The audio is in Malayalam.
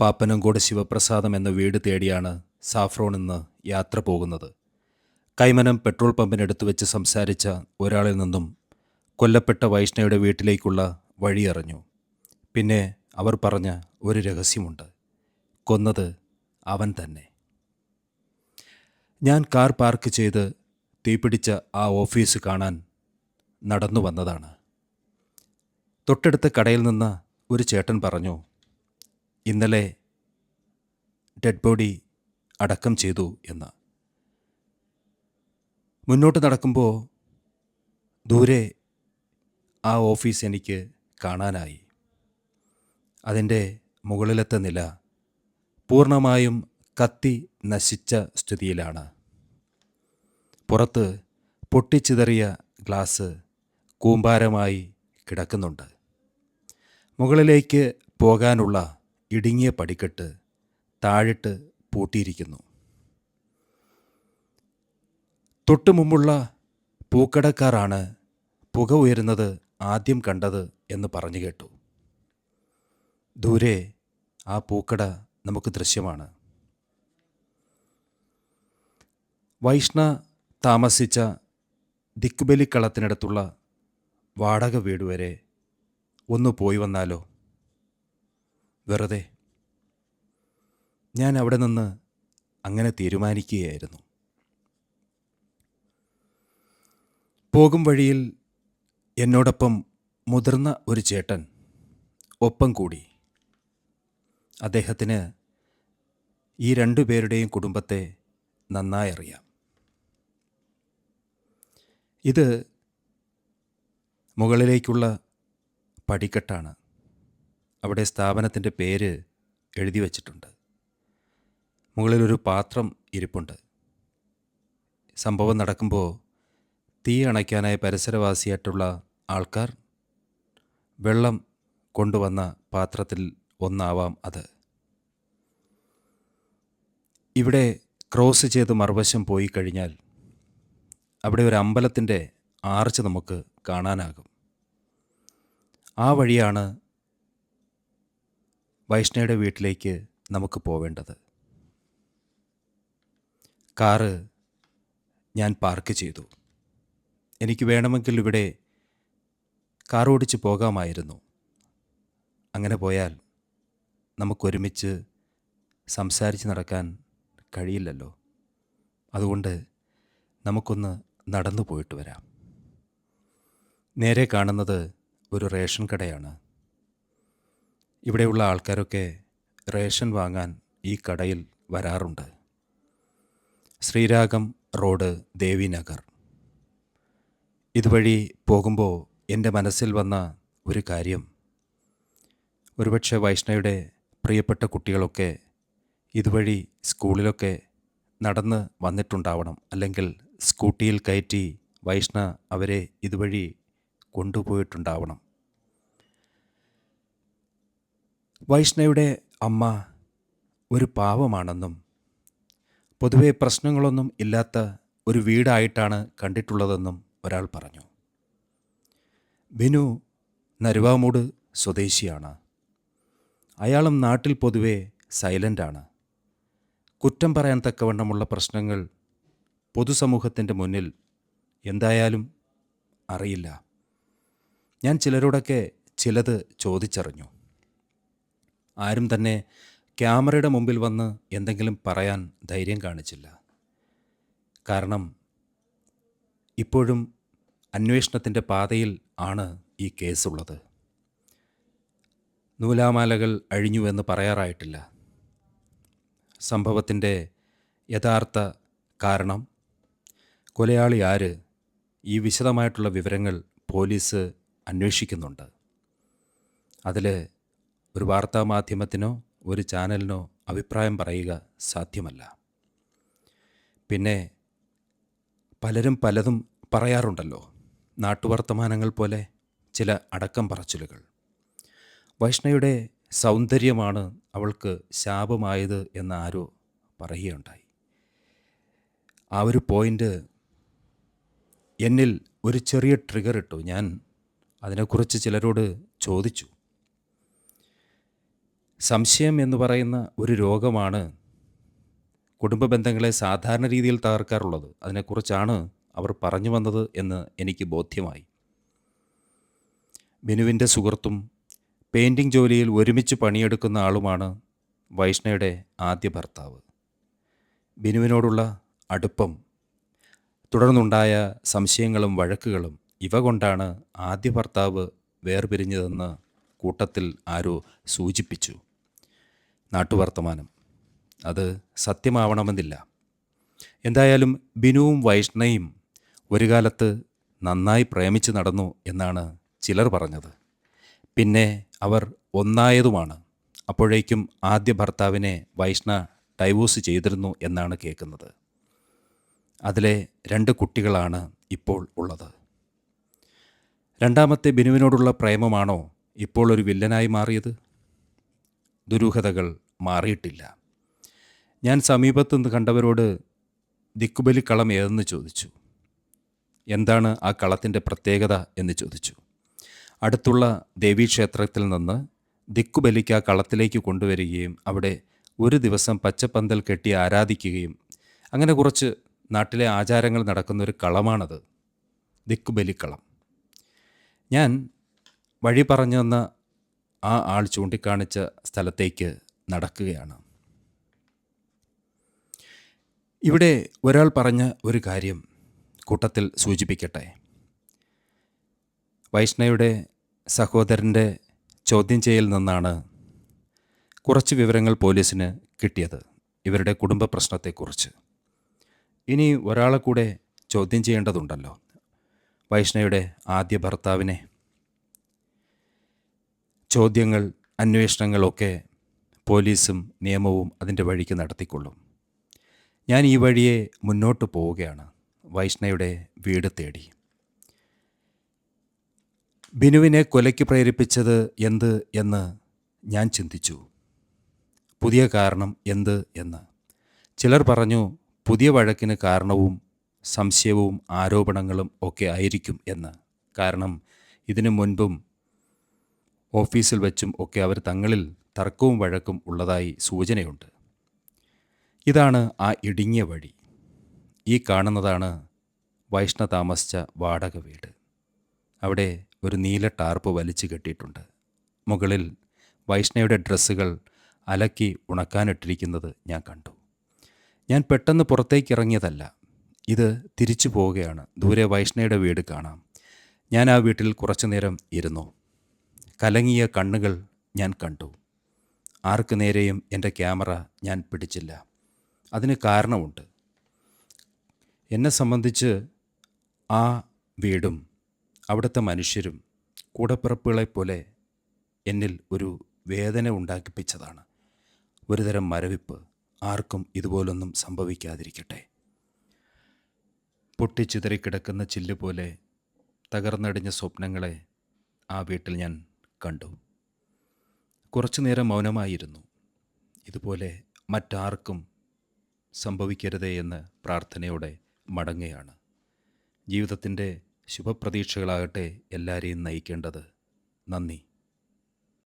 പാപ്പനംകോട് ശിവപ്രസാദം എന്ന വീട് തേടിയാണ് സാഫ്രോൺ ഇന്ന് യാത്ര പോകുന്നത്. കൈമനം പെട്രോൾ പമ്പിനടുത്ത് വെച്ച് സംസാരിച്ച ഒരാളിൽ നിന്നും കൊല്ലപ്പെട്ട വൈഷ്ണയുടെ വീട്ടിലേക്കുള്ള വഴിയറിഞ്ഞു പിന്നെ അവർ പറഞ്ഞ ഒരു രഹസ്യമുണ്ട്. കൊന്നത് അവൻ തന്നെ. ഞാൻ കാർ പാർക്ക് ചെയ്ത് തീപിടിച്ച ആ ഓഫീസ് കാണാൻ നടന്നു വന്നതാണ്. തൊട്ടടുത്ത കടയിൽ നിന്ന് ഒരു ചേട്ടൻ പറഞ്ഞു ഇന്നലെ ഡെഡ് ബോഡി അടക്കം ചെയ്തു എന്ന്. മുന്നോട്ട് നടക്കുമ്പോൾ ദൂരെ ആ ഓഫീസ് എനിക്ക് കാണാനായി. അതിന്റെ മുകളിലത്തെ നില പൂർണമായും കത്തി നശിച്ച സ്ഥിതിയിലാണ്. പുറത്ത് പൊട്ടിച്ചിതറിയ ഗ്ലാസ് കൂമ്പാരമായി കിടക്കുന്നുണ്ട്. മുകളിലേക്ക് പോകാനുള്ള ഇടുങ്ങിയ പടിക്കെട്ട് താഴിട്ട് പൂട്ടിയിരിക്കുന്നു. തൊട്ടു മുമ്പുള്ള പൂക്കടക്കാരാണ് പുക ഉയരുന്നത് ആദ്യം കണ്ടത് എന്ന് പറഞ്ഞു കേട്ടു. ദൂരെ ആ പൂക്കട നമുക്ക് ദൃശ്യമാണ്. വൈഷ്ണ താമസിച്ച ദിക്കുബലിക്കളത്തിനടുത്തുള്ള വാടക വീട് വരെ ഒന്ന് പോയി വന്നാലോ? വെറുതെ. ഞാൻ അവിടെ നിന്ന് അങ്ങനെ തീരുമാനിക്കുകയായിരുന്നു. പോകും വഴിയിൽ എന്നോടൊപ്പം മുതിർന്ന ഒരു ചേട്ടൻ ഒപ്പം കൂടി. അദ്ദേഹത്തിന് ഈ രണ്ടു പേരുടെയും കുടുംബത്തെ നന്നായി അറിയാം. ഇത് മുകളിലേക്കുള്ള പടിക്കെട്ടാണ്. അവിടെ സ്ഥാപനത്തിന്റെ പേര് എഴുതി വച്ചിട്ടുണ്ട്. മുകളിലൊരു പാത്രം ഇരിപ്പുണ്ട്. സംഭവം നടക്കുമ്പോൾ തീ അണയ്ക്കാനായി പരിസരവാസിയായിട്ടുള്ള ആൾക്കാർ വെള്ളം കൊണ്ടുവന്ന പാത്രത്തിൽ ഒന്നാവാം അത്. ഇവിടെ ക്രോസ് ചെയ്ത് മറുവശം പോയി കഴിഞ്ഞാൽ അവിടെ ഒരു അമ്പലത്തിന്റെ ആർച്ച് നമുക്ക് കാണാനാകും. ആ വഴിയാണ് വൈഷ്ണയുടെ വീട്ടിലേക്ക് നമുക്ക് പോവേണ്ടത്. കാറ് ഞാൻ പാർക്ക് ചെയ്തു. എനിക്ക് വേണമെങ്കിൽ ഇവിടെ കാർ ഓടിച്ച് പോകാമായിരുന്നു. അങ്ങനെ പോയാൽ നമുക്കൊരുമിച്ച് സംസാരിച്ച് നടക്കാൻ കഴിയില്ലല്ലോ. അതുകൊണ്ട് നമുക്കൊന്ന് നടന്നു പോയിട്ട് വരാം. നേരെ കാണുന്നത് ഒരു റേഷൻ കടയാണ്. ഇവിടെയുള്ള ആൾക്കാരൊക്കെ റേഷൻ വാങ്ങാൻ ഈ കടയിൽ വരാറുണ്ട്. ശ്രീരാഗം റോഡ് ദേവിനഗർ. ഇതുവഴി പോകുമ്പോൾ എന്റെ മനസ്സിൽ വന്ന ഒരു കാര്യം. ഒരുപക്ഷെ വൈഷ്ണയുടെ പ്രിയപ്പെട്ട കുട്ടികളൊക്കെ ഇതുവഴി സ്കൂളിലൊക്കെ നടന്ന് വന്നിട്ടുണ്ടാവണം. അല്ലെങ്കിൽ സ്കൂട്ടിയിൽ കയറ്റി വൈഷ്ണ അവരെ ഇതുവഴി കൊണ്ടുപോയിട്ടുണ്ടാവണം. വൈഷ്ണയുടെ അമ്മ ഒരു പാവമാണെന്നും പൊതുവെ പ്രശ്നങ്ങളൊന്നും ഇല്ലാത്ത ഒരു വീടായിട്ടാണ് കണ്ടിട്ടുള്ളതെന്നും ഒരാൾ പറഞ്ഞു. ബിനു നരുവാമൂട് സ്വദേശിയാണ്. അയാളും നാട്ടിൽ പൊതുവെ സൈലന്റാണ് കുറ്റം പറയാൻ തക്കവണ്ണമുള്ള പ്രശ്നങ്ങൾ പൊതുസമൂഹത്തിന്റെ മുന്നിൽ എന്തായാലും അറിയില്ല. ഞാൻ ചിലരോടൊക്കെ ചിലത് ചോദിച്ചറിഞ്ഞു. ആരും തന്നെ ക്യാമറയുടെ മുമ്പിൽ വന്ന് എന്തെങ്കിലും പറയാൻ ധൈര്യം കാണിച്ചില്ല. കാരണം ഇപ്പോഴും അന്വേഷണത്തിന്റെ പാതയിൽ ആണ് ഈ കേസുള്ളത്. നൂലാമാലകൾ അഴിഞ്ഞുവെന്ന് പറയാറായിട്ടില്ല. സംഭവത്തിന്റെ യഥാർത്ഥ കാരണം കൊലയാളി ആര് ഈ വിശദമായിട്ടുള്ള വിവരങ്ങൾ പോലീസ് അന്വേഷിക്കുന്നുണ്ട്. അതിൽ ഒരു വാർത്താ മാധ്യമത്തിനോ ഒരു ചാനലിനോ അഭിപ്രായം പറയുക സാധ്യമല്ല. പിന്നെ പലരും പലതും പറയാറുണ്ടല്ലോ. നാട്ടുവർത്തമാനങ്ങൾ പോലെ ചില അടക്കം പറച്ചിലുകൾ. വൈഷ്ണയുടെ സൗന്ദര്യമാണ് അവൾക്ക് ശാപമായത് എന്ന് ആരോ പറയുകയുണ്ടായി. ആ ഒരു പോയിന്റ് എന്നിൽ ഒരു ചെറിയ ട്രിഗർ ഇട്ടു. ഞാൻ അതിനെക്കുറിച്ച് ചിലരോട് ചോദിച്ചു. സംശയം എന്ന് പറയുന്ന ഒരു രോഗമാണ് കുടുംബ ബന്ധങ്ങളെ സാധാരണ രീതിയിൽ തകർക്കാറുള്ളത്. അതിനെക്കുറിച്ചാണ് അവർ പറഞ്ഞു വന്നത് എന്ന് എനിക്ക് ബോധ്യമായി. ബിനുവിന്റെ സുഹൃത്തും പെയിന്റിംഗ് ജോലിയിൽ ഒരുമിച്ച് പണിയെടുക്കുന്ന ആളുമാണ് വൈഷ്ണയുടെ ആദ്യ ഭർത്താവ്. ബിനുവിനോടുള്ള അടുപ്പം തുടർന്നുണ്ടായ സംശയങ്ങളും വഴക്കുകളും ഇവ കൊണ്ടാണ് ആദ്യ ഭർത്താവ് വേർപിരിഞ്ഞതെന്ന് കൂട്ടത്തിൽ ആരോ സൂചിപ്പിച്ചു. നാട്ടുവർത്തമാനം. അത് സത്യമാവണമെന്നില്ല. എന്തായാലും ബിനുവും വൈഷ്ണയും ഒരു കാലത്ത് നന്നായി പ്രേമിച്ച് നടന്നു എന്നാണ് ചിലർ പറഞ്ഞത്. പിന്നെ അവർ ഒന്നായതുമാണ്. അപ്പോഴേക്കും ആദ്യ ഭർത്താവിനെ വൈഷ്ണ ഡൈവോഴ്സ് ചെയ്തിരുന്നു എന്നാണ് കേൾക്കുന്നത്. അതിലെ രണ്ട് കുട്ടികളാണ് ഇപ്പോൾ ഉള്ളത്. രണ്ടാമത്തെ ബിനുവിനോടുള്ള പ്രേമമാണോ ഇപ്പോൾ ഒരു വില്ലനായി മാറിയത്? ദുരൂഹതകൾ മാറിയിട്ടില്ല. ഞാൻ സമീപത്തു നിന്ന് കണ്ടവരോട് ദിക്കുബലി കളം ഏതെന്ന് ചോദിച്ചു. എന്താണ് ആ കളത്തിന്റെ പ്രത്യേകത എന്ന് ചോദിച്ചു. അടുത്തുള്ള ദേവീക്ഷേത്രത്തിൽ നിന്ന് ദിക്കുബലിക്ക് ആ കളത്തിലേക്ക് കൊണ്ടുവരികയും അവിടെ ഒരു ദിവസം പച്ചപ്പന്തൽ കെട്ടി ആരാധിക്കുകയും അങ്ങനെ കുറച്ച് നാട്ടിലെ ആചാരങ്ങൾ നടക്കുന്ന ഒരു കളമാണത്. ദിക്കുബലിക്കളം ഞാൻ വഴി പറഞ്ഞു തന്ന ആ ആൾ ചൂണ്ടിക്കാണിച്ച സ്ഥലത്തേക്ക് നടക്കുകയാണ്. ഇവിടെ ഒരാൾ പറഞ്ഞ ഒരു കാര്യം കൂട്ടത്തിൽ സൂചിപ്പിക്കട്ടെ. വൈഷ്ണയുടെ സഹോദരന്റെ ചോദ്യം ചെയ്യൽ നിന്നാണ് കുറച്ച് വിവരങ്ങൾ പോലീസിന് കിട്ടിയത് ഇവരുടെ കുടുംബ പ്രശ്നത്തെക്കുറിച്ച്. ഇനി ഒരാളെ കൂടെ ചോദ്യം ചെയ്യേണ്ടതുണ്ടല്ലോ. വൈഷ്ണയുടെ ആദ്യ ഭർത്താവിനെ ചോദ്യങ്ങൾ അന്വേഷണങ്ങളൊക്കെ പോലീസും നിയമവും അതിന്റെ വഴിക്ക് നടത്തിക്കൊള്ളും. ഞാൻ ഈ വഴിയെ മുന്നോട്ട് പോവുകയാണ്. വൈഷ്ണയുടെ വീട് തേടി. ബിനുവിനെ കൊലയ്ക്ക് പ്രേരിപ്പിച്ചത് എന്ത് എന്ന് ഞാൻ ചിന്തിച്ചു. പുതിയ കാരണം എന്ത് എന്ന്. ചിലർ പറഞ്ഞു പുതിയ വഴക്കിന് കാരണവും സംശയവും ആരോപണങ്ങളും ഒക്കെ ആയിരിക്കും എന്ന്. കാരണം ഇതിനു മുൻപും ഓഫീസിൽ വെച്ചും ഒക്കെ അവർ തങ്ങളിൽ തർക്കവും വഴക്കും ഉള്ളതായി സൂചനയുണ്ട്. ഇതാണ് ആ ഇടുങ്ങിയ വഴി. ഈ കാണുന്നതാണ് വൈഷ്ണ താമസിച്ച വാടക വീട്. അവിടെ ഒരു നീല ടാർപ്പ് വലിച്ചു കെട്ടിയിട്ടുണ്ട്. മുകളിൽ വൈഷ്ണയുടെ ഡ്രസ്സുകൾ അലക്കി ഉണക്കാനിട്ടിരിക്കുന്നത് ഞാൻ കണ്ടു. ഞാൻ പെട്ടെന്ന് പുറത്തേക്ക് ഇറങ്ങിയതല്ല ഇത് തിരിച്ചു പോവുകയാണ്. ദൂരെ വൈഷ്ണയുടെ വീട് കാണാം. ഞാൻ ആ വീട്ടിൽ കുറച്ചു നേരം ഇരുന്നു. കലങ്ങിയ കണ്ണുകൾ ഞാൻ കണ്ടു. ആർക്കു നേരെയും എന്റെ ക്യാമറ ഞാൻ പിടിച്ചില്ല. അതിന് കാരണമുണ്ട്. എന്നെ സംബന്ധിച്ച് ആ വീടും അവിടുത്തെ മനുഷ്യരും കൂടപ്പിറപ്പുകളെപ്പോലെ എന്നിൽ ഒരു വേദന ഉണ്ടാക്കിപ്പിച്ചതാണ്. ഒരുതരം മരവിപ്പ്. ആർക്കും ഇതുപോലൊന്നും സംഭവിക്കാതിരിക്കട്ടെ. പൊട്ടിച്ചിതറിക്കിടക്കുന്ന ചില്ല് പോലെ തകർന്നടിഞ്ഞ സ്വപ്നങ്ങളെ ആ വീട്ടിൽ ഞാൻ കണ്ടു. കുറച്ചു നേരം മൗനമായിരുന്നു. ഇതുപോലെ മറ്റാർക്കും സംഭവിക്കരുതേ എന്ന് പ്രാർത്ഥനയോടെ മടങ്ങുകയാണ് ജീവിതത്തിന്റെ ശുഭപ്രതീക്ഷകളാകട്ടെ എല്ലാവരെയും നയിക്കേണ്ടത്. നന്ദി.